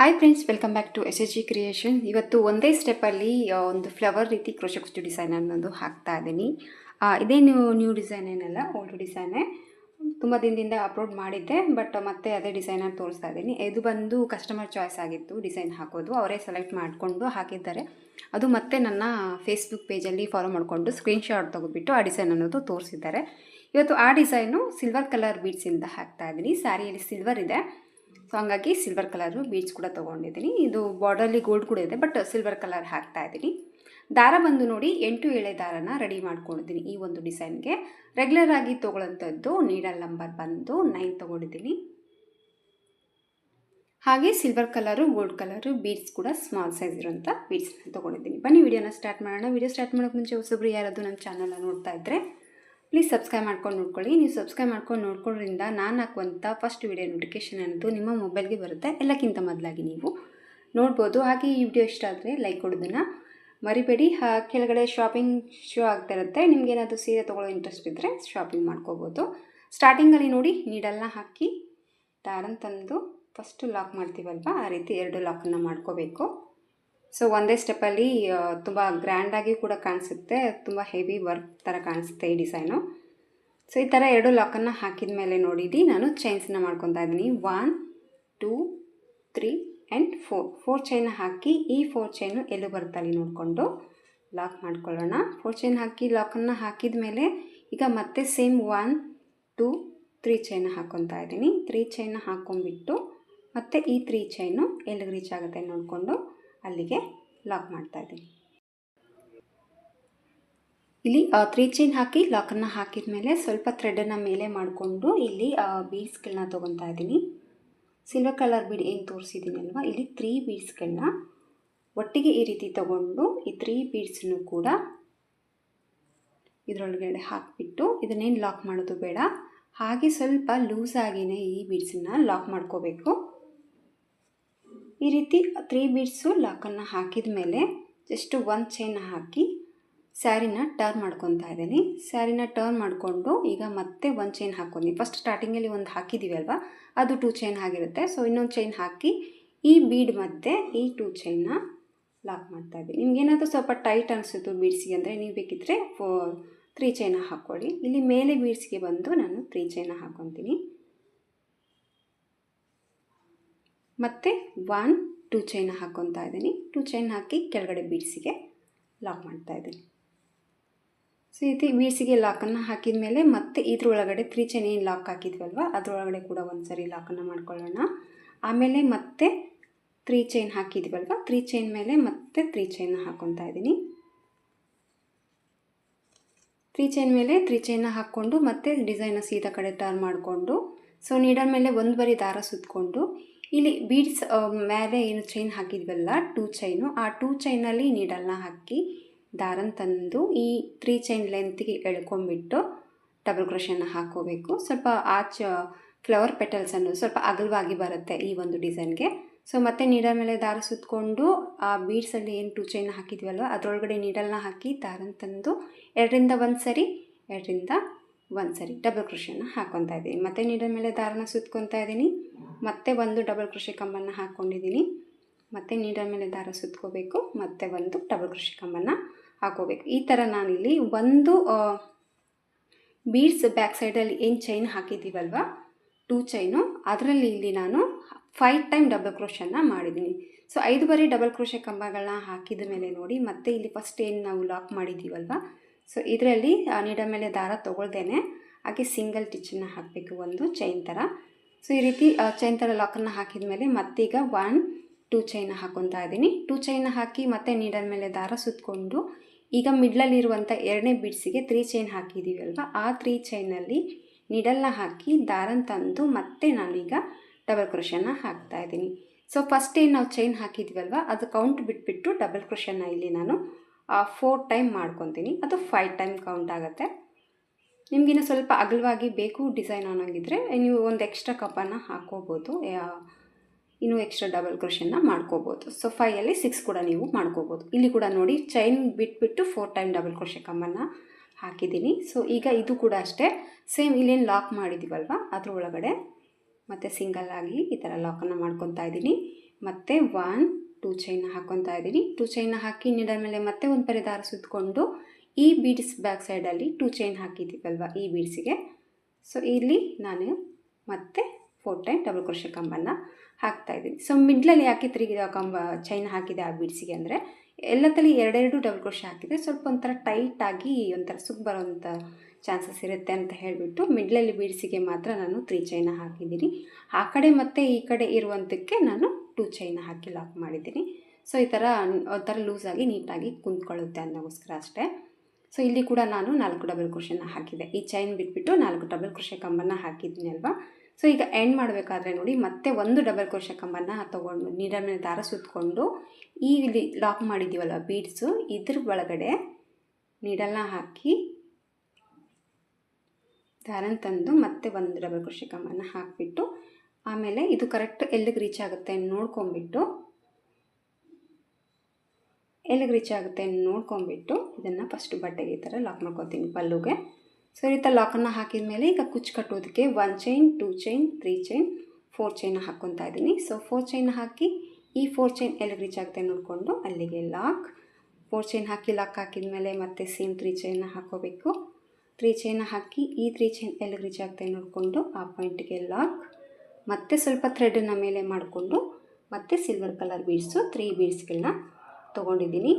Hi friends welcome back to S H G creation ಇವತ್ತು ಒಂದೇ ಸ್ಟೆಪ್ಪಲ್ಲಿ ಒಂದು ಫ್ಲವರ್ ರೀತಿ ಕ್ರೋಶೆ ಕುಚ್ಚು ಡಿಸೈನ್ ಅನ್ನೋದು ಹಾಕ್ತಾ ಇದ್ದೀನಿ. ಇದೇ ನ್ಯೂ ನ್ಯೂ ಡಿಸೈನ್ ಏನಲ್ಲ ಓಲ್ಡ್ ಡಿಸೈನೇ ತುಂಬ ದಿನದಿಂದ ಅಪ್ಲೋಡ್ ಮಾಡಿದ್ದೆ ಬಟ್ ಮತ್ತೆ ಅದೇ ಡಿಸೈನನ್ನು ತೋರಿಸ್ತಾ ಇದ್ದೀನಿ. ಇದು ಬಂದು ಕಸ್ಟಮರ್ ಚಾಯ್ಸ್ ಆಗಿತ್ತು ಡಿಸೈನ್ ಹಾಕೋದು. ಅವರೇ ಸೆಲೆಕ್ಟ್ ಮಾಡಿಕೊಂಡು ಹಾಕಿದ್ದಾರೆ. ಅದು ಮತ್ತೆ ನನ್ನ ಫೇಸ್ಬುಕ್ ಪೇಜಲ್ಲಿ ಫಾಲೋ ಮಾಡಿಕೊಂಡು ಸ್ಕ್ರೀನ್ಶಾಟ್ ತೊಗೊಬಿಟ್ಟು ಆ ಡಿಸೈನ್ ಅನ್ನೋದು ತೋರಿಸಿದ್ದಾರೆ. ಇವತ್ತು ಆ ಡಿಸೈನು ಸಿಲ್ವರ್ ಕಲರ್ ಬೀಡ್ಸಿಂದ ಹಾಕ್ತಾ ಇದ್ದೀನಿ. ಸ್ಯಾರಿಯಲ್ಲಿ ಸಿಲ್ವರ್ ಇದೆ. ಸೊ ಹಂಗಾಗಿ ಸಿಲ್ವರ್ ಕಲರು ಬೀಡ್ಸ್ ಕೂಡ ತೊಗೊಂಡಿದ್ದೀನಿ. ಇದು ಬಾರ್ಡರ್ಲಿ ಗೋಲ್ಡ್ ಕೂಡ ಇದೆ ಬಟ್ ಸಿಲ್ವರ್ ಕಲರ್ ಹಾಕ್ತಾ ಇದ್ದೀನಿ. ದಾರ ಬಂದು ನೋಡಿ ಎಂಟು ಎಳೆ ದಾರನ ರೆಡಿ ಮಾಡ್ಕೊಂಡಿದ್ದೀನಿ ಈ ಒಂದು ಡಿಸೈನ್ಗೆ ರೆಗ್ಯುಲರ್ ಆಗಿ ತೊಗೊಳ್ಳೋಂಥದ್ದು ನೀಡಲ್ ನಂಬರ್ ಬಂದು ನೈನ್ ತೊಗೊಂಡಿದ್ದೀನಿ. ಹಾಗೆ silver colour gold colour beads ಕೂಡ ಸ್ಮಾಲ್ ಸೈಜ್ ಇರೋಂಥ ಬೀಡ್ಸ್ನ ತೊಗೊಂಡಿದ್ದೀನಿ. ಬನ್ನಿ ವಿಡಿಯೋನ ಸ್ಟಾರ್ಟ್ ಮಾಡೋಣ. ವಿಡಿಯೋ ಸ್ಟಾರ್ಟ್ ಮಾಡೋಕ್ಕೆ ಮುಂಚೆ ಹೊಸಬ್ರು ಯಾರಾದರೂ ನಮ್ಮ ಚಾನಲ್ನ ನೋಡ್ತಾ ಇದ್ದರೆ ಪ್ಲೀಸ್ ಸಬ್ಸ್ಕ್ರೈಬ್ ಮಾಡ್ಕೊಂಡು ನೋಡ್ಕೊಳ್ಳಿ. ನೀವು ಸಬ್ಸ್ಕ್ರೈಬ್ ಮಾಡ್ಕೊಂಡು ನೋಡ್ಕೊಳ್ಳೋದ್ರಿಂದ ನಾನು ಹಾಕುವಂಥ ಫಸ್ಟ್ ವಿಡಿಯೋ ನೋಟಿಫಿಕೇಷನ್ ಅನ್ನೋದು ನಿಮ್ಮ ಮೊಬೈಲ್ಗೆ ಬರುತ್ತೆ. ಎಲ್ಲಕ್ಕಿಂತ ಮೊದಲಾಗಿ ನೀವು ನೋಡ್ಬೋದು. ಹಾಗೆ ಈ ವಿಡಿಯೋ ಇಷ್ಟ ಆದರೆ ಲೈಕ್ ಕೊಡೋದನ್ನು ಮರಿಬೇಡಿ. ಕೆಳಗಡೆ ಶಾಪಿಂಗ್ ಶೋ ಆಗ್ತಾ ಇರುತ್ತೆ. ನಿಮ್ಗೆ ಏನಾದರೂ ಸೀರೆ ತೊಗೊಳ್ಳೋ ಇಂಟ್ರೆಸ್ಟ್ ಇದ್ದರೆ ಶಾಪಿಂಗ್ ಮಾಡ್ಕೋಬೋದು. ಸ್ಟಾರ್ಟಿಂಗಲ್ಲಿ ನೋಡಿ ನೀಡಲ್ನ ಹಾಕಿ ದಾರನ್ ತಂದು ಫಸ್ಟು ಲಾಕ್ ಮಾಡ್ತೀವಲ್ವ? ಆ ರೀತಿ ಎರಡು ಲಾಕನ್ನು ಮಾಡ್ಕೋಬೇಕು. ಸೊ ಒಂದೇ ಸ್ಟೆಪ್ಪಲ್ಲಿ ತುಂಬ ಗ್ರ್ಯಾಂಡಾಗಿ ಕೂಡ ಕಾಣಿಸುತ್ತೆ. ತುಂಬ ಹೆವಿ ವರ್ಕ್ ಥರ ಕಾಣಿಸುತ್ತೆ ಈ ಡಿಸೈನು. ಸೊ ಈ ಥರ ಎರಡು ಲಾಕನ್ನು ಹಾಕಿದ ಮೇಲೆ ನೋಡಿಡಿ ನಾನು ಚೈನ್ಸನ್ನ ಮಾಡ್ಕೊತಾ ಇದ್ದೀನಿ. One, two, three and four. Four chain ಹಾಕಿ, ಈ ಫೋರ್ ಚೈನು ಎಲ್ಲೂ ಬರ್ತಲ್ಲಿ ನೋಡಿಕೊಂಡು ಲಾಕ್ ಮಾಡ್ಕೊಳ್ಳೋಣ. ಫೋರ್ ಚೈನ್ ಹಾಕಿ ಲಾಕನ್ನು ಹಾಕಿದ ಮೇಲೆ ಈಗ ಮತ್ತೆ same one, two, three chain ಹಾಕ್ಕೊತಾ ಇದ್ದೀನಿ. ತ್ರೀ ಚೈನ್ ಹಾಕ್ಕೊಂಡ್ಬಿಟ್ಟು ಮತ್ತು ಈ ತ್ರೀ ಚೈನು ಎಲ್ಲಿಗೆ ರೀಚ್ ಆಗುತ್ತೆ ನೋಡಿಕೊಂಡು ಅಲ್ಲಿಗೆ ಲಾಕ್ ಮಾಡ್ತಾ ಇದ್ದೀನಿ. ಇಲ್ಲಿ ತ್ರೀ ಚೈನ್ ಹಾಕಿ ಲಾಕನ್ನು ಹಾಕಿದ ಮೇಲೆ ಸ್ವಲ್ಪ ಥ್ರೆಡನ್ನು ಮೇಲೆ ಮಾಡಿಕೊಂಡು ಇಲ್ಲಿ ಬೀಡ್ಸ್ಗಳನ್ನ ತೊಗೊತಾ ಇದ್ದೀನಿ. ಸಿಲ್ವರ್ ಕಲರ್ ಬೀಡ್ ಏನು ತೋರಿಸಿದ್ದೀನಿ ಅಲ್ವಾ? ಇಲ್ಲಿ ತ್ರೀ ಬೀಡ್ಸ್ಗಳನ್ನ ಒಟ್ಟಿಗೆ ಈ ರೀತಿ ತಗೊಂಡು ಈ ತ್ರೀ ಬೀಡ್ಸನ್ನು ಕೂಡ ಇದರೊಳಗಡೆ ಹಾಕಿಬಿಟ್ಟು ಇದನ್ನೇನು ಲಾಕ್ ಮಾಡೋದು ಬೇಡ. ಹಾಗೆ ಸ್ವಲ್ಪ ಲೂಸಾಗಿಯೇ ಈ ಬೀಡ್ಸನ್ನು ಲಾಕ್ ಮಾಡ್ಕೋಬೇಕು. ಈ ರೀತಿ ತ್ರೀ ಬೀಡ್ಸು ಲಾಕನ್ನು ಹಾಕಿದ ಮೇಲೆ ಜಸ್ಟು ಒಂದು ಚೈನ್ ಹಾಕಿ ಸ್ಯಾರಿನ ಟರ್ನ್ ಮಾಡ್ಕೊತಾ ಇದ್ದೀನಿ. ಸ್ಯಾರಿನ ಟರ್ನ್ ಮಾಡಿಕೊಂಡು ಈಗ ಮತ್ತೆ ಒಂದು ಚೈನ್ ಹಾಕ್ಕೊಂಡಿ ಫಸ್ಟ್ ಸ್ಟಾರ್ಟಿಂಗಲ್ಲಿ ಒಂದು ಹಾಕಿದ್ದೀವಿ ಅಲ್ವಾ? ಅದು ಟೂ ಚೈನ್ ಆಗಿರುತ್ತೆ. ಸೊ ಇನ್ನೊಂದು ಚೈನ್ ಹಾಕಿ ಈ ಬೀಡ್ ಮತ್ತು ಈ ಟೂ ಚೈನ್ನ ಲಾಕ್ ಮಾಡ್ತಾ ಇದ್ದೀನಿ. ನಿಮಗೇನಾದರೂ ಸ್ವಲ್ಪ ಟೈಟ್ ಅನಿಸುತ್ತು ಬೀಡ್ಸಿಗೆ ಅಂದರೆ ನೀವು ಬೇಕಿದ್ದರೆ ಫೋ ತ್ರೀ ಚೈನ ಹಾಕ್ಕೊಳ್ಳಿ. ಇಲ್ಲಿ ಮೇಲೆ ಬೀಡ್ಸ್ಗೆ ಬಂದು ನಾನು ತ್ರೀ ಚೈನ ಹಾಕ್ಕೊತೀನಿ ಮತ್ತು ಒನ್ ಟೂ ಚೈನ್ ಹಾಕ್ಕೊತಾ ಇದ್ದೀನಿ. ಟೂ ಚೈನ್ ಹಾಕಿ ಕೆಳಗಡೆ ಬೀಡ್ಸಿಗೆ ಲಾಕ್ ಮಾಡ್ತಾ ಇದ್ದೀನಿ. ಸೊ ರೀತಿ ಬೀಡ್ಸಿಗೆ ಲಾಕನ್ನು ಹಾಕಿದ ಮೇಲೆ ಮತ್ತೆ ಇದ್ರೊಳಗಡೆ ತ್ರೀ ಚೈನ್ ಏನು ಲಾಕ್ ಹಾಕಿದ್ವಲ್ವ, ಅದರೊಳಗಡೆ ಕೂಡ ಒಂದು ಸರಿ ಲಾಕನ್ನು ಮಾಡ್ಕೊಳ್ಳೋಣ. ಆಮೇಲೆ ಮತ್ತೆ ತ್ರೀ ಚೈನ್ ಹಾಕಿದ್ವಲ್ವ ತ್ರೀ ಚೈನ್ ಮೇಲೆ ಮತ್ತೆ ತ್ರೀ ಚೈನ್ ಹಾಕ್ಕೊತಾ ಇದ್ದೀನಿ. ತ್ರೀ ಚೈನ್ ಮೇಲೆ ತ್ರೀ ಚೈನ ಹಾಕ್ಕೊಂಡು ಮತ್ತೆ ಡಿಸೈನ ಸೀದಾ ಕಡೆ ಟರ್ನ್ ಮಾಡಿಕೊಂಡು ಸೊ ನೀಡಲ್ ಮೇಲೆ ಒಂದು ಬರಿ ದಾರ ಸುತ್ತಕೊಂಡು ಇಲ್ಲಿ ಬೀಡ್ಸ್ ಮೇಲೆ ಏನು ಚೈನ್ ಹಾಕಿದ್ವಲ್ಲ ಟೂ ಚೈನು ಆ ಟೂ ಚೈನಲ್ಲಿ ನೀಡಲ್ನ ಹಾಕಿ ದಾರನ ತಂದು ಈ ತ್ರೀ ಚೈನ್ ಲೆಂತ್ಗೆ ಎಳ್ಕೊಂಬಿಟ್ಟು ಡಬಲ್ ಕ್ರೋಷನ್ನ ಹಾಕೋಬೇಕು ಸ್ವಲ್ಪ ಆಚ ಫ್ಲವರ್ ಪೆಟಲ್ಸನ್ನು ಸ್ವಲ್ಪ ಅಗಲವಾಗಿ ಬರುತ್ತೆ ಈ ಒಂದು ಡಿಸೈನ್ಗೆ ಸೊ ಮತ್ತೆ ನೀಡಲ್ ಮೇಲೆ ದಾರ ಸುತ್ತಕೊಂಡು ಆ ಬೀಡ್ಸಲ್ಲಿ ಏನು ಟೂ ಚೈನ್ ಹಾಕಿದ್ವಲ್ಲ, ಅದರೊಳಗಡೆ ನೀಡಲ್ನ ಹಾಕಿ ದಾರನ ತಂದು ಎರಡರಿಂದ ಒಂದು ಸರಿ, ಎರಡರಿಂದ ಒಂದು ಸರಿ ಡಬಲ್ ಕ್ರೋಷನ್ನ ಹಾಕ್ಕೊತಾ ಇದ್ದೀನಿ. ಮತ್ತೆ ನೀಡಲ್ ಮೇಲೆ ದಾರನ ಸುತ್ಕೊತಾ ಇದ್ದೀನಿ. ಮತ್ತೆ ಒಂದು ಡಬಲ್ ಕೃಷಿ ಕಂಬನ್ನು ಹಾಕ್ಕೊಂಡಿದ್ದೀನಿ ಮತ್ತು ನೀಡಲ್ ಮೇಲೆ ದಾರ ಸುತ್ಕೋಬೇಕು. ಮತ್ತೆ ಒಂದು ಡಬಲ್ ಕೃಷಿ ಕಂಬನ್ನು ಹಾಕೋಬೇಕು. ಈ ಥರ ನಾನಿಲ್ಲಿ ಒಂದು ಬೀಡ್ಸ್ ಬ್ಯಾಕ್ ಸೈಡಲ್ಲಿ ಏನು ಚೈನ್ ಹಾಕಿದ್ದೀವಲ್ವ? ಟೂ ಚೈನು ಅದರಲ್ಲಿ ಇಲ್ಲಿ ನಾನು ಫೈವ್ ಟೈಮ್ ಡಬಲ್ ಕ್ರೋಶನ್ನು ಮಾಡಿದ್ದೀನಿ. ಸೊ ಐದು ಬಾರಿ ಡಬಲ್ ಕ್ರೋಶೆ ಕಂಬಗಳನ್ನ ಹಾಕಿದ ಮೇಲೆ ನೋಡಿ, ಮತ್ತೆ ಇಲ್ಲಿ ಫಸ್ಟ್ ಏನು ನಾವು ಲಾಕ್ ಮಾಡಿದ್ದೀವಲ್ವ? ಸೊ ಇದರಲ್ಲಿ ನೀಡ ಮೇಲೆ ದಾರ ತೊಗೊಳ್ದೇನೆ. ಹಾಗೆ ಸಿಂಗಲ್ ಟಿಚ್ಚನ್ನು ಹಾಕಬೇಕು. ಒಂದು ಚೈನ್ ಥರ ಸೊ ಈ ರೀತಿ ಚೈನ್ ಥರ ಲಾಕನ್ನು ಹಾಕಿದ ಮೇಲೆ ಮತ್ತೀಗ ಒನ್ ಟೂ ಚೈನ ಹಾಕೊತಾ ಇದ್ದೀನಿ. ಟೂ ಚೈನ ಹಾಕಿ ಮತ್ತೆ ನೀಡಲ್ ಮೇಲೆ ದಾರ ಸುತ್ತಕೊಂಡು ಈಗ ಮಿಡ್ಲಲ್ಲಿರುವಂಥ ಎರಡನೇ ಬಿಡ್ಸಿಗೆ ತ್ರೀ ಚೈನ್ ಹಾಕಿದ್ದೀವಿ ಅಲ್ವಾ? ಆ ತ್ರೀ ಚೈನಲ್ಲಿ ನೀಡಲ್ನ ಹಾಕಿ ದಾರನ ತಂದು ಮತ್ತೆ ನಾನೀಗ ಡಬಲ್ ಕ್ರೋಷನ್ನ ಹಾಕ್ತಾ ಇದ್ದೀನಿ. ಸೊ ಫಸ್ಟ್ ಏನು ನಾವು ಚೈನ್ ಹಾಕಿದ್ವಲ್ವ ಅದು ಕೌಂಟ್ ಬಿಟ್ಬಿಟ್ಟು ಡಬಲ್ ಕ್ರೋಷನ್ನ ಇಲ್ಲಿ ನಾನು ಫೋರ್ ಟೈಮ್ ಮಾಡ್ಕೊತೀನಿ. ಅದು ಫೈವ್ ಟೈಮ್ ಕೌಂಟ್ ಆಗುತ್ತೆ. ನಿಮಗಿನ್ನು ಸ್ವಲ್ಪ ಅಗಲವಾಗಿ ಬೇಕು ಡಿಸೈನ್ ಅನ್ನೋಂಗಿದ್ರೆ ನೀವು ಒಂದು ಎಕ್ಸ್ಟ್ರಾ ಕಪ್ಪನ್ನು ಹಾಕ್ಕೋಬೋದು. ಇನ್ನೂ ಎಕ್ಸ್ಟ್ರಾ ಡಬಲ್ ಕ್ರೋಷನ್ನ ಮಾಡ್ಕೋಬೋದು. ಸೊ ಫೈಯಲ್ಲಿ ಸಿಕ್ಸ್ ಕೂಡ ನೀವು ಮಾಡ್ಕೋಬೋದು. ಇಲ್ಲಿ ಕೂಡ ನೋಡಿ ಚೈನ್ ಬಿಟ್ಬಿಟ್ಟು ಫೋರ್ ಟೈಮ್ ಡಬಲ್ ಕ್ರೋಷೆ ಕಮ್ಮನ್ನು ಹಾಕಿದ್ದೀನಿ. ಸೊ ಈಗ ಇದು ಕೂಡ ಅಷ್ಟೇ. ಸೇಮ್ ಇಲ್ಲೇನು ಲಾಕ್ ಮಾಡಿದ್ದೀವಲ್ವ ಅದ್ರ ಒಳಗಡೆ ಮತ್ತು ಸಿಂಗಲ್ ಆಗಿ ಈ ಥರ ಲಾಕನ್ನು ಮಾಡ್ಕೊತಾ ಇದ್ದೀನಿ. ಮತ್ತು ಒನ್ ಟೂ ಚೈನ್ ಹಾಕ್ಕೊತಾ ಇದ್ದೀನಿ. ಟೂ ಚೈನ್ ಹಾಕಿ ಮೇಲೆ ಮತ್ತೆ ಒಂದು ಪರಿ ದಾರ ಸುತ್ತಕೊಂಡು ಈ ಬೀಡ್ಸ್ ಬ್ಯಾಕ್ ಸೈಡಲ್ಲಿ ಟೂ ಚೈನ್ ಹಾಕಿದ್ದೀವಲ್ವ ಈ ಬೀಡ್ಸಿಗೆ ಸೊ ಇಲ್ಲಿ ನಾನು ಮತ್ತೆ ಫೋರ್ ಟೈಮ್ ಡಬಲ್ ಕ್ರೋಶೆ ಕಂಬನ್ನು ಹಾಕ್ತಾಯಿದ್ದೀನಿ ಸೊ ಮಿಡ್ಲಲ್ಲಿ ಯಾಕೆ ತಿರುಗಿದ ಕಂಬ ಚೈನ್ ಹಾಕಿದೆ ಆ ಬೀಡ್ಸಿಗೆ ಅಂದರೆ, ಎಲ್ಲತ್ತಲ್ಲಿ ಎರಡೆರಡು ಡಬಲ್ ಕ್ರೋಶೆ ಹಾಕಿದರೆ ಸ್ವಲ್ಪ ಒಂಥರ ಟೈಟಾಗಿ ಒಂಥರ ಸುಕ್ ಬರೋವಂಥ ಚಾನ್ಸಸ್ ಇರುತ್ತೆ ಅಂತ ಹೇಳಿಬಿಟ್ಟು ಮಿಡ್ಲಲ್ಲಿ ಬೀಡ್ಸಿಗೆ ಮಾತ್ರ ನಾನು ತ್ರೀ ಚೈನ ಹಾಕಿದ್ದೀನಿ. ಆ ಕಡೆ ಮತ್ತು ಈ ಕಡೆ ಇರುವಂಥಕ್ಕೆ ನಾನು ಟೂ ಚೈನ ಹಾಕಿ ಲಾಕ್ ಮಾಡಿದ್ದೀನಿ. ಸೊ ಈ ಥರ, ಒಂಥರ ಲೂಸಾಗಿ ನೀಟಾಗಿ ಕುಂತ್ಕೊಳ್ಳುತ್ತೆ ಅನ್ನೋಗೋಸ್ಕರ ಅಷ್ಟೇ. ಸೊ ಇಲ್ಲಿ ಕೂಡ ನಾನು ನಾಲ್ಕು ಡಬಲ್ ಕ್ರೋಶೆನ ಹಾಕಿದೆ. ಈ ಚೈನ್ ಬಿಟ್ಬಿಟ್ಟು ನಾಲ್ಕು ಡಬಲ್ ಕ್ರೋಶೆ ಕಂಬನ್ನು ಹಾಕಿದ್ದೀನಿ ಅಲ್ವಾ? ಸೊ ಈಗ ಎಂಡ್ ಮಾಡಬೇಕಾದ್ರೆ ನೋಡಿ, ಮತ್ತೆ ಒಂದು ಡಬಲ್ ಕ್ರೋಶ ಕಂಬನ ತೊಗೊಂಡು ನೀರ ದಾರ ಸುತ್ತಕೊಂಡು ಈ ಇಲ್ಲಿ ಲಾಕ್ ಮಾಡಿದ್ದೀವಲ್ಲ ಬೀಡ್ಸು ಇದ್ರ ಒಳಗಡೆ ನೀಡಲ್ನ ಹಾಕಿ, ದಾರನ ತಂದು ಮತ್ತೆ ಒಂದು ಡಬಲ್ ಕ್ರೋಶ ಕಂಬನ ಹಾಕಿಬಿಟ್ಟು, ಆಮೇಲೆ ಇದು ಕರೆಕ್ಟ್ ಎಲ್ಲಿಗೆ ರೀಚ್ ಆಗುತ್ತೆ ನೋಡ್ಕೊಂಬಿಟ್ಟು ಎಲ್ಲಿಗೆ ರೀಚ್ ಆಗುತ್ತೆ ನೋಡ್ಕೊಂಬಿಟ್ಟು ಇದನ್ನು ಫಸ್ಟ್ ಬಟ್ಟೆಗೆ ಈ ಥರ ಲಾಕ್ ಮಾಡ್ಕೊತೀನಿ ಪಲ್ಲುಗೆ. ಸೊ ಈ ಥರ ಲಾಕನ್ನು ಹಾಕಿದ ಮೇಲೆ ಈಗ ಕುಚ್ಚು ಕಟ್ಟೋದಕ್ಕೆ one chain two chain three chain four chain ಹಾಕ್ಕೊತಾ ಇದ್ದೀನಿ. ಸೊ ಫೋರ್ ಚೈನ್ ಹಾಕಿ ಈ ಫೋರ್ ಚೈನ್ ಎಲ್ಲಿಗೆ ರೀಚ್ ಆಗುತ್ತೆ ನೋಡಿಕೊಂಡು ಅಲ್ಲಿಗೆ ಲಾಕ್ ಫೋರ್ ಚೈನ್ ಹಾಕಿ ಲಾಕ್ ಹಾಕಿದ ಮೇಲೆ ಮತ್ತೆ ಸೇಮ್ ತ್ರೀ ಚೈನ್ ಹಾಕೋಬೇಕು ತ್ರೀ ಚೈನ್ ಹಾಕಿ ಈ ತ್ರೀ ಚೈನ್ ಎಲ್ಲಿಗೆ ರೀಚ್ ಆಗುತ್ತೆ ನೋಡಿಕೊಂಡು ಆ ಪಾಯಿಂಟ್ಗೆ ಲಾಕ್ ಮತ್ತೆ ಸ್ವಲ್ಪ ಥ್ರೆಡನ್ನು ಮೇಲೆ ಮಾಡಿಕೊಂಡು ಮತ್ತೆ ಸಿಲ್ವರ್ ಕಲರ್ ಬೀಡ್ಸು ತ್ರೀ ಬೀಡ್ಸ್ಗಳನ್ನ ತೊಗೊಂಡಿದ್ದೀನಿ.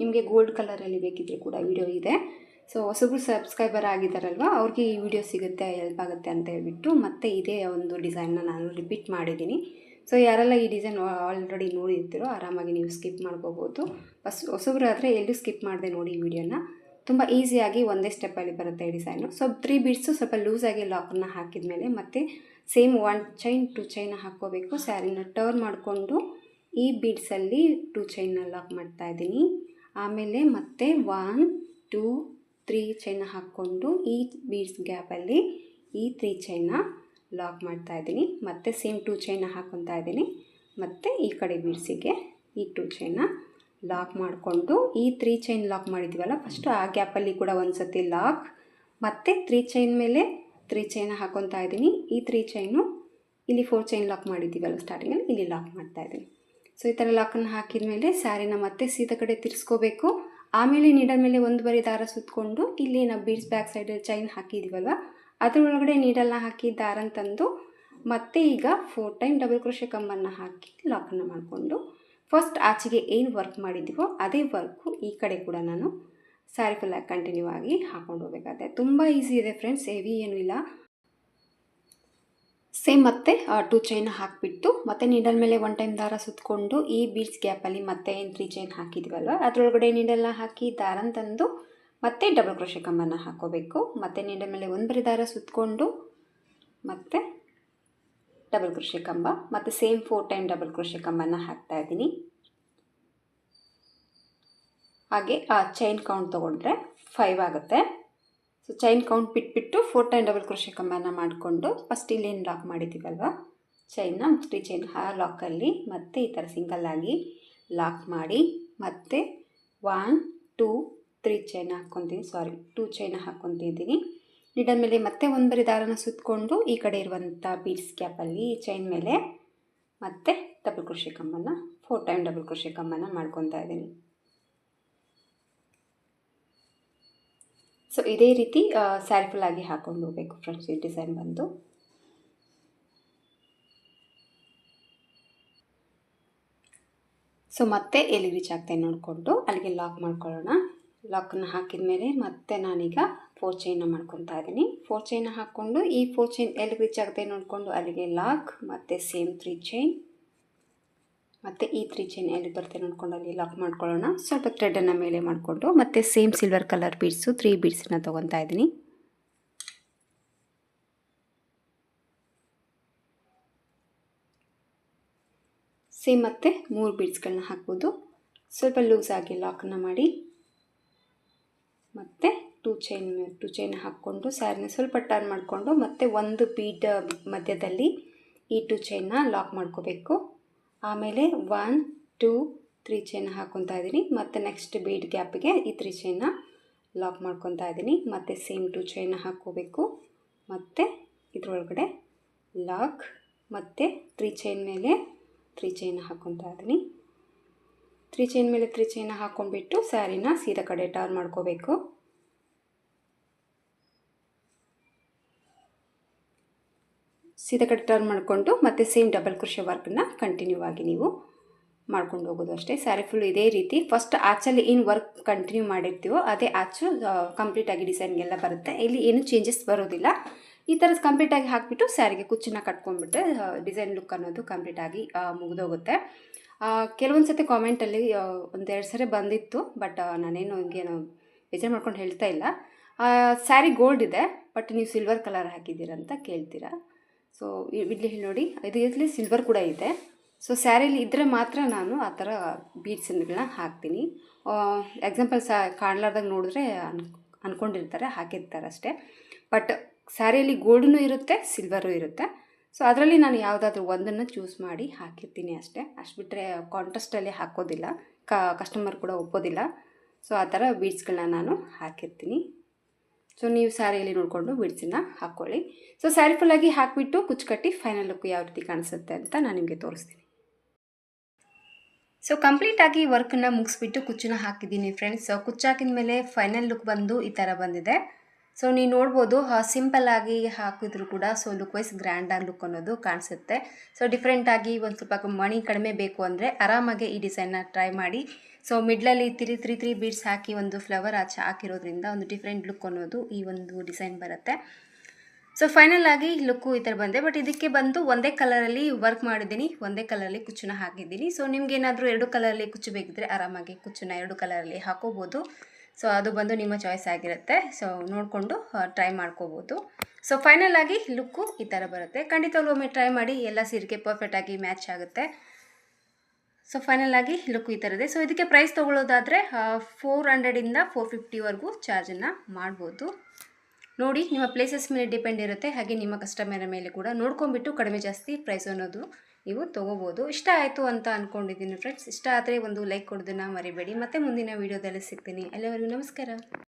ನಿಮಗೆ ಗೋಲ್ಡ್ ಕಲರಲ್ಲಿ ಬೇಕಿದ್ರೆ ಕೂಡ ವಿಡಿಯೋ ಇದೆ. ಸೊ ಹೊಸಬ್ರು ಸಬ್ಸ್ಕ್ರೈಬರ್ ಆಗಿದ್ದಾರಲ್ವ ಅವ್ರಿಗೆ ಈ ವಿಡಿಯೋ ಸಿಗುತ್ತೆ ಹೆಲ್ಪ್ ಆಗುತ್ತೆ ಅಂತ ಹೇಳ್ಬಿಟ್ಟು ಮತ್ತೆ ಇದೇ ಒಂದು ಡಿಸೈನ್ನ ನಾನು ರಿಪೀಟ್ ಮಾಡಿದ್ದೀನಿ. ಸೊ ಯಾರೆಲ್ಲ ಈ ಡಿಸೈನ್ ಆಲ್ರೆಡಿ ನೋಡಿರ್ತೀರೋ ಆರಾಮಾಗಿ ನೀವು ಸ್ಕಿಪ್ ಮಾಡ್ಕೋಬೋದು. ಫಸ್ಟ್ ಹೊಸಬ್ರು ಆದರೆ ಎಲ್ಲೂ ಸ್ಕಿಪ್ ಮಾಡಿದೆ ನೋಡಿ ಈ ವಿಡಿಯೋನ ತುಂಬ ಈಸಿಯಾಗಿ ಒಂದೇ ಸ್ಟೆಪ್ಪಲ್ಲಿ ಬರುತ್ತೆ ಈ ಡಿಸೈನು ಸೊ ತ್ರೀ ಬೀಡ್ಸು ಸ್ವಲ್ಪ ಲೂಸಾಗಿ ಲಾಕ್ನ ಹಾಕಿದ ಮೇಲೆ ಮತ್ತು ಸೇಮ್ ಒನ್ ಚೈನ್ ಟು ಚೈನ ಹಾಕ್ಕೋಬೇಕು. ಸ್ಯಾರಿನ ಟರ್ನ್ ಮಾಡಿಕೊಂಡು ಈ ಬೀಡ್ಸಲ್ಲಿ ಟೂ ಚೈನ್ನ ಲಾಕ್ ಮಾಡ್ತಾ ಇದ್ದೀನಿ. ಆಮೇಲೆ ಮತ್ತೆ ಒನ್ ಟೂ ತ್ರೀ ಚೈನ ಹಾಕ್ಕೊಂಡು ಈ ಬೀಡ್ಸ್ ಗ್ಯಾಪಲ್ಲಿ ಈ ತ್ರೀ ಚೈನ ಲಾಕ್ ಮಾಡ್ತಾ ಇದ್ದೀನಿ. ಮತ್ತು ಸೇಮ್ ಟೂ ಚೈನ ಹಾಕ್ಕೊತಾ ಇದ್ದೀನಿ. ಮತ್ತು ಈ ಕಡೆ ಬೀಡ್ಸಿಗೆ ಈ ಟೂ ಚೈನ ಲಾಕ್ ಮಾಡಿಕೊಂಡು ಈ ತ್ರೀ ಚೈನ್ ಲಾಕ್ ಮಾಡಿದ್ವಲ್ಲ ಫಸ್ಟು ಆ ಗ್ಯಾಪಲ್ಲಿ ಕೂಡ ಒಂದು ಸತಿ ಲಾಕ್ ಮತ್ತು ತ್ರೀ ಚೈನ್ ಮೇಲೆ ತ್ರೀ ಚೈನ ಹಾಕ್ಕೊತಾ ಇದ್ದೀನಿ. ಈ ತ್ರೀ ಚೈನು ಇಲ್ಲಿ ಫೋರ್ ಚೈನ್ ಲಾಕ್ ಮಾಡಿದ್ದೀವಲ್ಲ ಸ್ಟಾರ್ಟಿಂಗಲ್ಲಿ ಇಲ್ಲಿ ಲಾಕ್ ಮಾಡ್ತಾ ಇದ್ದೀನಿ. ಸೊ ಈ ಥರ ಲಾಕನ್ನು ಹಾಕಿದ ಮೇಲೆ ಸ್ಯಾರಿನ ಮತ್ತೆ ಸೀದಾ ಕಡೆ ತಿರ್ಸ್ಕೋಬೇಕು. ಆಮೇಲೆ ನೀಡಲ್ ಮೇಲೆ ಒಂದು ಬರಿ ದಾರ ಸುತ್ತಕೊಂಡು ಇಲ್ಲಿ ನಾವು ಬೀಡ್ಸ್ ಬ್ಯಾಕ್ ಸೈಡಲ್ಲಿ ಚೈನ್ ಹಾಕಿದ್ದೀವಲ್ವ ಅದರೊಳಗಡೆ ನೀಡಲ್ನ ಹಾಕಿ ದಾರನ ತಂದು ಮತ್ತೆ ಈಗ ಫೋರ್ ಟೈಮ್ ಡಬಲ್ ಕ್ರೋಶೆ ಕಂಬನ್ನು ಹಾಕಿ ಲಾಕನ್ನು ಮಾಡಿಕೊಂಡು ಫಸ್ಟ್ ಆಚೆಗೆ ಏನು ವರ್ಕ್ ಮಾಡಿದ್ದೀವೋ ಅದೇ ವರ್ಕು ಈ ಕಡೆ ಕೂಡ ನಾನು ಸ್ಯಾರಿ ಫುಲ್ಲಾಗಿ ಕಂಟಿನ್ಯೂ ಆಗಿ ಹಾಕೊಂಡು ಹೋಗ್ಬೇಕಾದ್ರೆ. ತುಂಬ ಈಸಿ ಇದೆ ಫ್ರೆಂಡ್ಸ್ ಹೆವಿ ಏನೂ ಇಲ್ಲ. ಸೇಮ್ ಮತ್ತೆ ಟೂ ಚೈನ್ ಹಾಕಿಬಿಟ್ಟು, ಮತ್ತೆ ನೀಡಲ್ ಮೇಲೆ ಒನ್ ಟೈಮ್ ದಾರ ಸುತ್ತಕೊಂಡು ಈ ಬೀಡ್ಸ್ ಗ್ಯಾಪಲ್ಲಿ ಮತ್ತೆ ಏನು ತ್ರೀ ಚೈನ್ ಹಾಕಿದ್ವಲ್ವ? ಅದರೊಳಗಡೆ ನೀಡಲ್ನ ಹಾಕಿ, ದಾರನ ತಂದು, ಮತ್ತೆ ಡಬಲ್ ಕ್ರೋಶೆ ಕಂಬನ ಹಾಕೋಬೇಕು. ಮತ್ತೆ ನೀಡಲ್ ಮೇಲೆ ಒಂದು ಬರಿ ದಾರ ಸುತ್ತಕೊಂಡು ಮತ್ತೆ ಡಬಲ್ ಕ್ರೋಶೆ ಕಂಬ. ಮತ್ತು same four time double crochet ಕಂಬನ ಹಾಕ್ತಾ ಇದ್ದೀನಿ. ಹಾಗೆ, ಆ ಚೈನ್ ಕೌಂಟ್ ತೊಗೊಂಡ್ರೆ ಫೈವ್ ಆಗುತ್ತೆ. ಸೊ ಚೈನ್ ಕೌಂಟ್ ಬಿಟ್ಬಿಟ್ಟು ಫೋರ್ ಟೈಮ್ ಡಬಲ್ ಕ್ರೋಶೆ ಕಂಬನ ಮಾಡಿಕೊಂಡು ಫಸ್ಟ್ ಇಲ್ಲೇನು ಲಾಕ್ ಮಾಡಿದ್ದೀವಲ್ವ? ಚೈನ್ನ ತ್ರೀ ಚೈನ್ ಆ ಲಾಕಲ್ಲಿ ಮತ್ತೆ ಈ ಥರ ಸಿಂಗಲ್ಲಾಗಿ ಲಾಕ್ ಮಾಡಿ ಮತ್ತೆ ಒನ್ ಟೂ ತ್ರೀ ಚೈನ್ ಹಾಕ್ಕೊತೀನಿ ಸಾರಿ ಟೂ ಚೈನ್ ಹಾಕ್ಕೊತಿದ್ದೀನಿ. ನಿಡಲ್ ಮೇಲೆ ಮತ್ತೆ ಒಂದು ಬರಿ ದಾರನ ಸುತ್ತಕೊಂಡು ಈ ಕಡೆ ಇರುವಂಥ ಬೀಡ್ಸ್ ಕ್ಯಾಪಲ್ಲಿ ಚೈನ್ ಮೇಲೆ ಮತ್ತೆ ಡಬಲ್ ಕ್ರೋಶೆ ಕಂಬನ ಫೋರ್ ಟೈಮ್ ಡಬಲ್ ಕ್ರೋಶೆ ಕಂಬನ ಮಾಡ್ಕೊತಾ ಇದ್ದೀನಿ. ಸೊ ಇದೇ ರೀತಿ ಸ್ಯಾರಿ ಆಗಿ ಹಾಕೊಂಡು ಹೋಗಬೇಕು ಫ್ರೆಂಡ್ಸ್ ಈ ಡಿಸೈನ್ ಬಂದು. ಸೊ ಮತ್ತೆ ಎಲ್ಲಿ ರೀಚ್ ಆಗ್ತೇನೆ ನೋಡಿಕೊಂಡು. ಅಲ್ಲಿಗೆ ಲಾಕ್ ಮಾಡ್ಕೊಳ್ಳೋಣ. ಲಾಕನ್ನು ಹಾಕಿದ ಮೇಲೆ ಮತ್ತೆ ನಾನೀಗ ಫೋರ್ ಚೈನ ಮಾಡ್ಕೊತಾ ಇದ್ದೀನಿ. ಫೋರ್ ಚೈನ ಹಾಕ್ಕೊಂಡು ಈ ಫೋರ್ ಚೈನ್ ಎಲ್ಲಿ ರೀಚ್ ಆಗುತ್ತೆ ನೋಡಿಕೊಂಡು ಅಲ್ಲಿಗೆ ಲಾಕ್ ಮತ್ತು ಸೇಮ್ ತ್ರೀ ಚೈನ್ ಮತ್ತು ಈ ತ್ರೀ ಚೈನ್ ಎಲ್ಲಿ ಬರುತ್ತೆ ನೋಡ್ಕೊಂಡು ಅಲ್ಲಿ ಲಾಕ್ ಮಾಡ್ಕೊಳ್ಳೋಣ. ಸ್ವಲ್ಪ ಥ್ರೆಡನ್ನು ಮೇಲೆ ಮಾಡಿಕೊಂಡು ಮತ್ತು same silver colour beads three ಬೀಡ್ಸನ್ನ ತೊಗೊತಾ ಇದ್ದೀನಿ. ಸೇಮ್ ಮತ್ತು ಮೂರು ಬೀಡ್ಸ್ಗಳನ್ನ ಹಾಕ್ಬೋದು. ಸ್ವಲ್ಪ ಲೂಸ್ ಆಗಿ ಲಾಕನ್ನು ಮಾಡಿ. ಮತ್ತು ಟೂ ಚೈನ್ ಟೂ ಚೈನ್ ಹಾಕ್ಕೊಂಡು ಸ್ಯಾರಿನ ಸ್ವಲ್ಪ ಟರ್ನ್ ಮಾಡಿಕೊಂಡು ಮತ್ತು ಒಂದು ಬೀಡ್ ಮಧ್ಯದಲ್ಲಿ ಈ ಟೂ ಚೈನ್ನ ಲಾಕ್ ಮಾಡ್ಕೋಬೇಕು. ಆಮೇಲೆ ಒನ್ ಟೂ ತ್ರೀ ಚೈನ್ ಹಾಕ್ಕೊತಾ ಇದ್ದೀನಿ. ಮತ್ತು ನೆಕ್ಸ್ಟ್ ಬೀಡ್ ಗ್ಯಾಪ್ಗೆ ಈ ತ್ರೀ ಚೈನ ಲಾಕ್ ಮಾಡ್ಕೊತಾ ಇದ್ದೀನಿ. ಮತ್ತು ಸೇಮ್ ಟು ಚೈನ ಹಾಕ್ಕೋಬೇಕು. ಮತ್ತು ಇದರೊಳಗಡೆ ಲಾಕ್ ಮತ್ತು ತ್ರೀ ಚೈನ್ ಮೇಲೆ ತ್ರೀ ಚೈನ್ ಹಾಕ್ಕೊತಾ ಇದ್ದೀನಿ. ತ್ರೀ ಚೈನ್ ಮೇಲೆ ತ್ರೀ ಚೈನ್ ಹಾಕ್ಕೊಂಡ್ಬಿಟ್ಟು ಸ್ಯಾರಿನ ಸೀದಾ ಕಡೆ ಟರ್ನ್ ಮಾಡ್ಕೋಬೇಕು. ಸೀದಾ ಕಡೆ ಟರ್ನ್ ಮಾಡಿಕೊಂಡು ಮತ್ತೆ ಸೇಮ್ ಡಬಲ್ ಕ್ರೋಶೆ ವರ್ಕನ್ನ ಕಂಟಿನ್ಯೂ ಆಗಿ ನೀವು ಮಾಡ್ಕೊಂಡು ಹೋಗೋದು ಅಷ್ಟೇ. ಸ್ಯಾರಿ ಫುಲ್ ಇದೇ ರೀತಿ. ಫಸ್ಟ್ ಆಚಲ್ಲಿ ಏನು ವರ್ಕ್ ಕಂಟಿನ್ಯೂ ಮಾಡಿರ್ತೀವೋ ಅದೇ ಆಚು ಕಂಪ್ಲೀಟಾಗಿ ಡಿಸೈನ್ಗೆಲ್ಲ ಬರುತ್ತೆ. ಇಲ್ಲಿ ಏನು ಚೇಂಜಸ್ ಬರೋದಿಲ್ಲ. ಈ ಥರ ಕಂಪ್ಲೀಟಾಗಿ ಹಾಕಿಬಿಟ್ಟು ಸ್ಯಾರಿಗೆ ಕುಚ್ಚನ್ನ ಕಟ್ಕೊಂಡ್ಬಿಟ್ರೆ ಡಿಸೈನ್ ಲುಕ್ ಅನ್ನೋದು ಕಂಪ್ಲೀಟಾಗಿ ಮುಗಿದೋಗುತ್ತೆ. ಕೆಲವೊಂದು ಸತಿ ಕಾಮೆಂಟಲ್ಲಿ ಒಂದೆರಡು ಸರಿ ಬಂದಿತ್ತು ಬಟ್ ನಾನೇನು ಹಿಂಗೇನು ಬೇಜಾರು ಮಾಡ್ಕೊಂಡು ಹೇಳ್ತಾ ಇಲ್ಲ. ಸ್ಯಾರಿ ಗೋಲ್ಡ್ ಇದೆ ಬಟ್ ನೀವು ಸಿಲ್ವರ್ ಕಲರ್ ಹಾಕಿದ್ದೀರಂತ ಕೇಳ್ತೀರಾ? ಸೊ ಇಲ್ಲಿ ನೋಡಿ, ಇದು ಇದರಲ್ಲಿ ಸಿಲ್ವರ್ ಕೂಡ ಇದೆ. ಸೊ ಸ್ಯಾರಿಲಿ ಇದ್ದರೆ ಮಾತ್ರ ನಾನು ಆ ಥರ ಬೀಡ್ಸ್ಗಳನ್ನ ಹಾಕ್ತೀನಿ. ಎಕ್ಸಾಂಪಲ್ ಸಾ ಕಾಣಲಾರ್ದಾಗ ನೋಡಿದ್ರೆ ಅನ್ ಅಂದ್ಕೊಂಡಿರ್ತಾರೆ ಹಾಕಿರ್ತಾರೆ ಅಷ್ಟೇ. ಬಟ್ ಸ್ಯಾರಿಯಲ್ಲಿ ಗೋಲ್ಡೂ ಇರುತ್ತೆ ಸಿಲ್ವರು ಇರುತ್ತೆ. ಸೊ ಅದರಲ್ಲಿ ನಾನು ಯಾವುದಾದ್ರೂ ಒಂದನ್ನು ಚೂಸ್ ಮಾಡಿ ಹಾಕಿರ್ತೀನಿ ಅಷ್ಟೇ. ಅಷ್ಟು ಬಿಟ್ಟರೆ ಕಾಂಟ್ರಾಸ್ಟಲ್ಲಿ ಹಾಕೋದಿಲ್ಲ. ಕಸ್ಟಮರ್ ಕೂಡ ಒಪ್ಪೋದಿಲ್ಲ. ಸೊ ಆ ಥರ ಬೀಡ್ಸ್ಗಳನ್ನ ನಾನು ಹಾಕಿರ್ತೀನಿ. ಸೊ ನೀವು ಸ್ಯಾರಿಯಲ್ಲಿ ನೋಡಿಕೊಂಡು ಬಿಡ್ಸಿನ ಹಾಕ್ಕೊಳ್ಳಿ. ಸೊ ಸ್ಯಾರಿ ಫುಲ್ಲಾಗಿ ಹಾಕಿಬಿಟ್ಟು ಕುಚ್ಚು ಕಟ್ಟಿ ಫೈನಲ್ ಲುಕ್ ಯಾವ ರೀತಿ ಕಾಣಿಸುತ್ತೆ ಅಂತ ನಾನು ನಿಮಗೆ ತೋರಿಸ್ತೀನಿ. ಸೊ ಕಂಪ್ಲೀಟಾಗಿ ವರ್ಕನ್ನ ಮುಗಿಸ್ಬಿಟ್ಟು ಕುಚ್ಚನ್ನ ಹಾಕಿದ್ದೀನಿ ಫ್ರೆಂಡ್ಸ್ ಸೊ ಕುಚ್ಚು ಹಾಕಿದ ಮೇಲೆ ಫೈನಲ್ ಲುಕ್ ಬಂದು ಈ ಥರ ಬಂದಿದೆ. ಸೊ ನೀವು ನೋಡ್ಬೋದು ಸಿಂಪಲ್ಲಾಗಿ ಹಾಕಿದ್ರು ಕೂಡ ಸೊ ಲುಕ್ ವೈಸ್ ಗ್ರ್ಯಾಂಡಾಗಿ ಲುಕ್ ಅನ್ನೋದು ಕಾಣಿಸುತ್ತೆ. ಸೊ ಡಿಫ್ರೆಂಟಾಗಿ ಒಂದು ಸ್ವಲ್ಪ ಮಣಿ ಕಡಿಮೆ ಬೇಕು ಅಂದರೆ ಆರಾಮಾಗಿ ಈ ಡಿಸೈನ್ನ ಟ್ರೈ ಮಾಡಿ. ಸೊ ಮಿಡ್ಲಲ್ಲಿ ತ್ರೀ ತ್ರೀ ತ್ರೀ ಬೀಡ್ಸ್ ಹಾಕಿ ಒಂದು ಫ್ಲವರ್ ಆಚೆ ಹಾಕಿರೋದ್ರಿಂದ ಒಂದು ಡಿಫ್ರೆಂಟ್ ಲುಕ್ ಅನ್ನೋದು ಈ ಒಂದು ಡಿಸೈನ್ ಬರುತ್ತೆ. ಸೊ ಫೈನಲ್ ಆಗಿ ಲುಕ್ಕು ಈ ಥರ ಬಂದೆ ಬಟ್ ಇದಕ್ಕೆ ಬಂದು ಒಂದೇ ಕಲರಲ್ಲಿ ವರ್ಕ್ ಮಾಡಿದ್ದೀನಿ. ಒಂದೇ ಕಲರಲ್ಲಿ ಕುಚ್ಚನ್ನ ಹಾಕಿದ್ದೀನಿ. ಸೊ ನಿಮ್ಗೇನಾದರೂ ಎರಡು ಕಲರಲ್ಲಿ ಕುಚ್ಚು ಬೇಕಿದ್ರೆ ಆರಾಮಾಗಿ ಕುಚ್ಚನ್ನ ಎರಡು ಕಲರಲ್ಲಿ ಹಾಕೋಬೋದು. ಸೊ ಅದು ಬಂದು ನಿಮ್ಮ ಚಾಯ್ಸ್ ಆಗಿರುತ್ತೆ. ಸೊ ನೋಡಿಕೊಂಡು ಟ್ರೈ ಮಾಡ್ಕೋಬೋದು. ಸೊ ಫೈನಲ್ ಆಗಿ ಲುಕ್ಕು ಈ ಥರ ಬರುತ್ತೆ. ಖಂಡಿತವಾಗ್ಲೂ ಒಮ್ಮೆ ಟ್ರೈ ಮಾಡಿ ಎಲ್ಲ ಸೀರೆಗೆ ಪರ್ಫೆಕ್ಟಾಗಿ ಮ್ಯಾಚ್ ಆಗುತ್ತೆ. ಸೊ ಫೈನಲ್ ಆಗಿ ಲುಕ್ ಈ ಥರ ಇದೆ ಸೊ ಇದಕ್ಕೆ ಪ್ರೈಸ್ ತೊಗೊಳ್ಳೋದಾದರೆ ಫೋರ್ ಹಂಡ್ರೆಡಿಂದ ಫೋರ್ ಫಿಫ್ಟಿವರೆಗೂ ಚಾರ್ಜನ್ನು ಮಾಡ್ಬೋದು. ನೋಡಿ, ನಿಮ್ಮ ಪ್ಲೇಸಸ್ ಮೇಲೆ ಡಿಪೆಂಡ್ ಇರುತ್ತೆ. ಹಾಗೆ ನಿಮ್ಮ ಕಸ್ಟಮರ್ ಮೇಲೆ ಕೂಡ. ನೋಡ್ಕೊಂಡ್ಬಿಟ್ಟು ಕಡಿಮೆ ಜಾಸ್ತಿ ಪ್ರೈಸ್ ಅನ್ನೋದು ನೀವು ತೊಗೋಬೋದು. ಇಷ್ಟ ಆಯಿತು ಅಂತ ಅಂದ್ಕೊಂಡಿದ್ದೀನಿ ಫ್ರೆಂಡ್ಸ್ ಇಷ್ಟ ಆದರೆ ಒಂದು ಲೈಕ್ ಕೊಡೋದನ್ನು ಮರಿಬೇಡಿ. ಮತ್ತೆ ಮುಂದಿನ ವೀಡಿಯೋದಲ್ಲಿ ಸಿಗ್ತೀನಿ. ಅಲ್ಲಿವರೆಗೂ ನಮಸ್ಕಾರ.